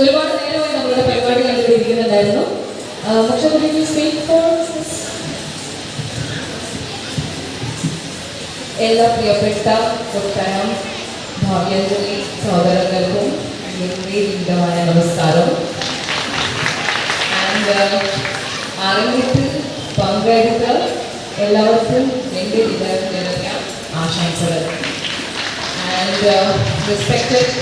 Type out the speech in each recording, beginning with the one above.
ഒരുപാട് നേരമായി നമ്മളുടെ പരിപാടി കണ്ടുപിടിക്കുന്നുണ്ടായിരുന്നു. പക്ഷെ സ്പീക്ക് ഫോർ എല്ലാ പ്രിയപ്പെട്ട കൊട്ടാരം ഭാഗ്യഞ്ജലി സഹോദരങ്ങൾക്കും വിധമായ നമസ്കാരം. ആൻഡ് ആരംഭത്തിൽ പങ്കെടുത്ത എല്ലാവർക്കും എന്റെ വിദ്യാർത്ഥികളെ ആശംസകൾ. And respected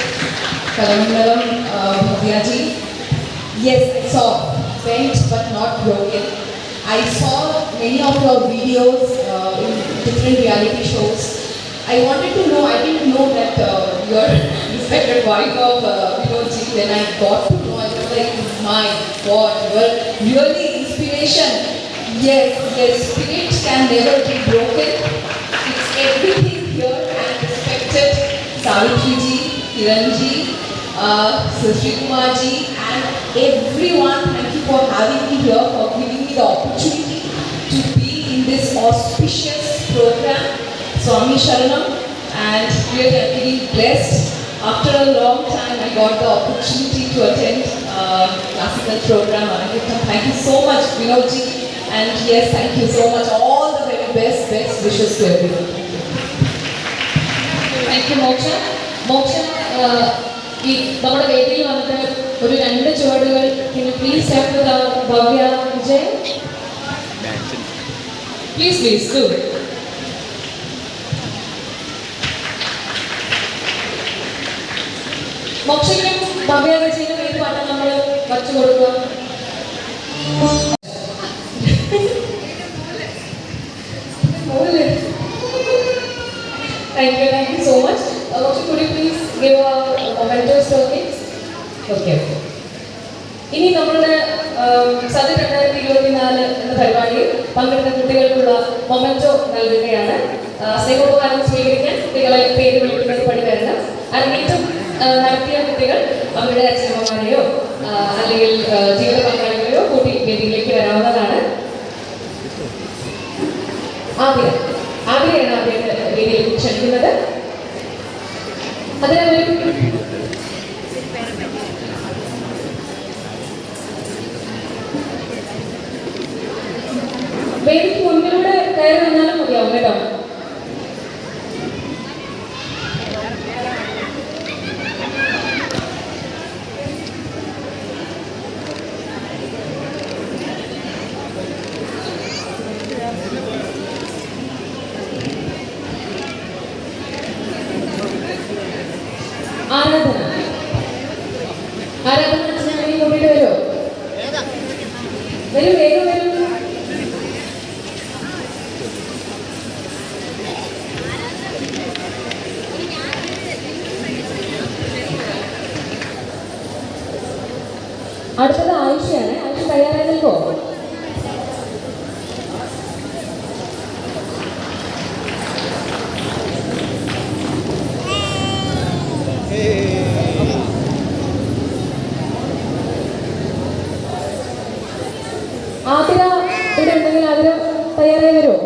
Kalamulalam uh, Bhavya ji. Yes, I saw bent but not broken. I saw many of your videos uh, in different reality shows. I wanted to know, I didn't know that uh, your respected wife of uh, ji, when I got to know, I was like, my God, you are really inspiration. Yes, the spirit can never be broken. It's everything here and respected Savitri ji, Kiran ji, uh, Sir and everyone. Thank you for having me here, for giving me the opportunity to be in this auspicious program. Swami Sharanam and really I'm blessed. After a long time I got the opportunity to attend a classical program. Thank you so much Vinodji and yes thank you so much. All the very best, best wishes to everyone. Thank you Moksha. Moksha, uh, ഈ നമ്മുടെ വേദിയിൽ വന്നിട്ട് ഒരു രണ്ട് ചുവടുകൾ. Please have Bhavya Vijay. Please please to മോക്ഷയ്ക്കും Bhavya വിജയനും ഏത് പാട്ടാണ് നമ്മൾ വച്ചു കൊടുക്കുക. Okay. ഇനി നമ്മളുടെ സദ്യ രണ്ടായിരത്തി ഇരുപത്തിനാല് എന്ന പരിപാടിയിൽ പങ്കെടുത്ത കുട്ടികൾക്കുള്ള മൊമെന്റോ നൽകുകയാണ്. സ്നേഹോപകാരം സ്വീകരിക്കാൻ കുട്ടികളെ പേര് വിളിക്കുന്നത് പണി വരണം അരങ്ങേറ്റം നടത്തിയ കുട്ടികൾ അവരുടെ അച്ഛനമ്മമാരെയോ അല്ലെങ്കിൽ ജീവിത പങ്കാളികളെയോ കൂട്ടി വേദിയിലേക്ക് വരാവുന്നതാണ്. ആദ്യം ആദ്യമാണ് അദ്ദേഹത്തെ വേദിയിലേക്ക് ക്ഷണിക്കുന്നത്. അതിന് അടുത്തത് ആയിഷയാണ്. ആയിഷ തയ്യാറായി ആതിര ഇവിടെ ഉണ്ടെങ്കിൽ ആതിര തയ്യാറായി വരുമോ?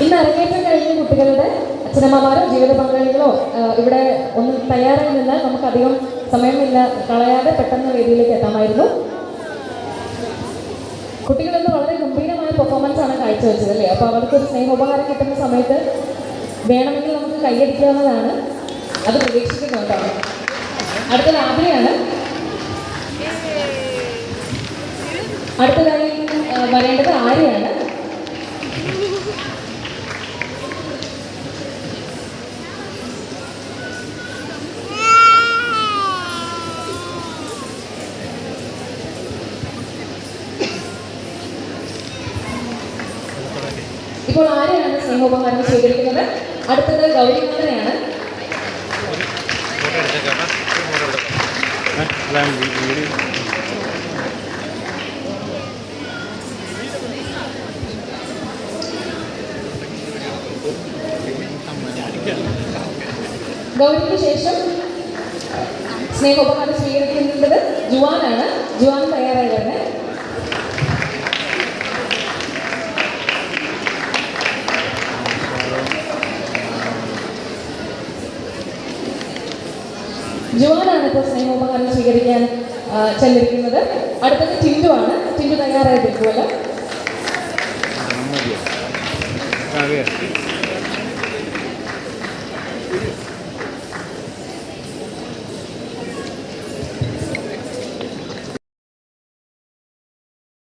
ഇന്ന് അരങ്ങേറ്റം കഴിഞ്ഞ കുട്ടികളുടെ അച്ഛനമ്മമാരോ ജീവിത പങ്കാളികളോ ഇവിടെ ഒന്ന് തയ്യാറായി നിന്നാൽ നമുക്കധികം സമയമില്ല കളയാതെ പെട്ടെന്ന് വേദിയിലേക്ക് എത്താമായിരുന്നു. കുട്ടികളിന്ന് വളരെ ഗംഭീരമായ പെർഫോമൻസ് ആണ് കാഴ്ചവെച്ചത് അല്ലേ? അപ്പോൾ അവർക്ക് സ്നേഹോപകാരം കിട്ടുന്ന സമയത്ത് വേണമെങ്കിൽ നമുക്ക് കൈയടിക്കാവുന്നതാണ്. അത് പ്രതീക്ഷിക്കുന്നുണ്ടാവും അടുത്തത് ആദ്യമാണ് അടുത്തതായി വരേണ്ടത് ആര്യാണ്? ഇപ്പോൾ ആരെയാണ് സ്നേഹോപഹാരം സ്വീകരിക്കുന്നത്? അടുത്തത് ഗൗരിനന്ദനെയാണ് ഗൗരിക്ക് ശേഷം സ്നേഹോപഹാരം സ്വീകരിക്കുന്നത് ജുവാനാണ്. ജുവാൻ തയ്യാറായി തന്നെ ജുവാനാണ് ഇപ്പോൾ സ്നേഹോപഹാരം സ്വീകരിക്കാൻ ചെല്ലിരിക്കുന്നത്. അടുത്തത് ടിൻഡു ആണ് ടിൻഡു തയ്യാറായി നിൽക്കുമല്ലോ.